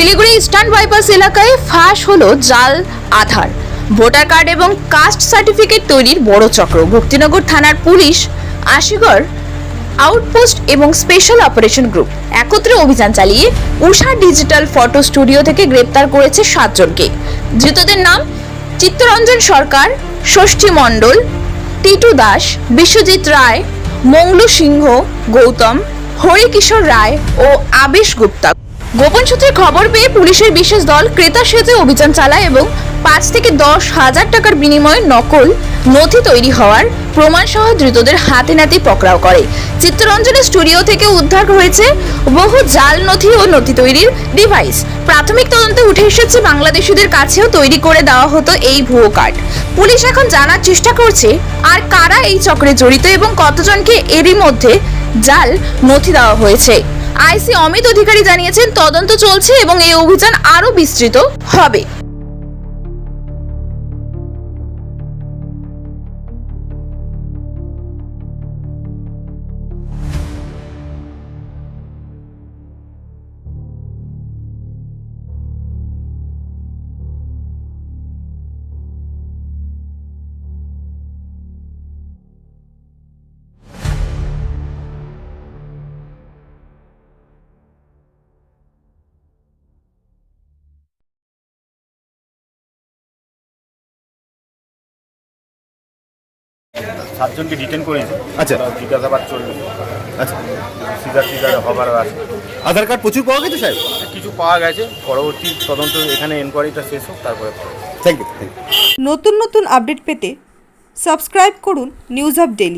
Siliguri eastern bypass এলাকায় ফাঁস হলো জাল, আধার। ভোটার কার্ড এবং কাস্ট সার্টিফিকেট তৈরির বড় চক্র। ভক্তিনগর থানার পুলিশ, আশিগড় আউটপোস্ট এবং স্পেশাল অপারেশন গ্রুপ একত্রে অভিযান চালিয়ে উষা ডিজিটাল ফটো স্টুডিও থেকে গ্রেপ্তার করেছে সাতজনকে। ধৃতদের নাম চিত্তরঞ্জন সরকার, ষষ্ঠী মণ্ডল, টিটু দাস, বিশ্বজিৎ রায় মংলু সিংহ, গৌতম, হরিকিশোর রায় ও আবেশ গুপ্তা। গোপন সূত্রে খবর পেয়ে পুলিশের বিশেষ দল ক্রেতা সেতু অভিযান চালায় এবং পাঁচ থেকে দশ হাজার টাকার বিনিময়ে নকল নথি তৈরি হওয়ার প্রমাণ সহ ধৃতদের হাতে নাতে পকড়াও করে। চিত্তরঞ্জনের স্টুডিও থেকে উদ্ধার হয়েছে বহু জাল নথি ও নথি তৈরির ডিভাইস প্রাথমিক তদন্তে উঠে এসেছে, বাংলাদেশিদের কাছেও তৈরি করে দেওয়া হতো এই ভুয়ো কার্ড। পুলিশ এখন জানার চেষ্টা করছে, আর কারা এই চক্রে জড়িত এবং কতজনকে এরই মধ্যে জাল নথি দেওয়া হয়েছে। আইসি অমিত অধিকারী জানিয়েছেন তদন্ত চলছে এবং এই অভিযান আরও বিস্তৃত হবে। সাতজনকে ডিটেন করেছে। আচ্ছা। জিজ্ঞাসাবাদ চলবে। আচ্ছা। সিজার সিজার হবার আছে। আধার কার্ড প্রচুর পাওয়া গেছে স্যার কিছু পাওয়া গেছে। পরবর্তী তদন্ত এখানে এনকোয়ারিটা শেষ হোক তারপরে থ্যাংক ইউ নতুন নতুন আপডেট পেতে সাবস্ক্রাইব করুন নিউজ আপ ডেলি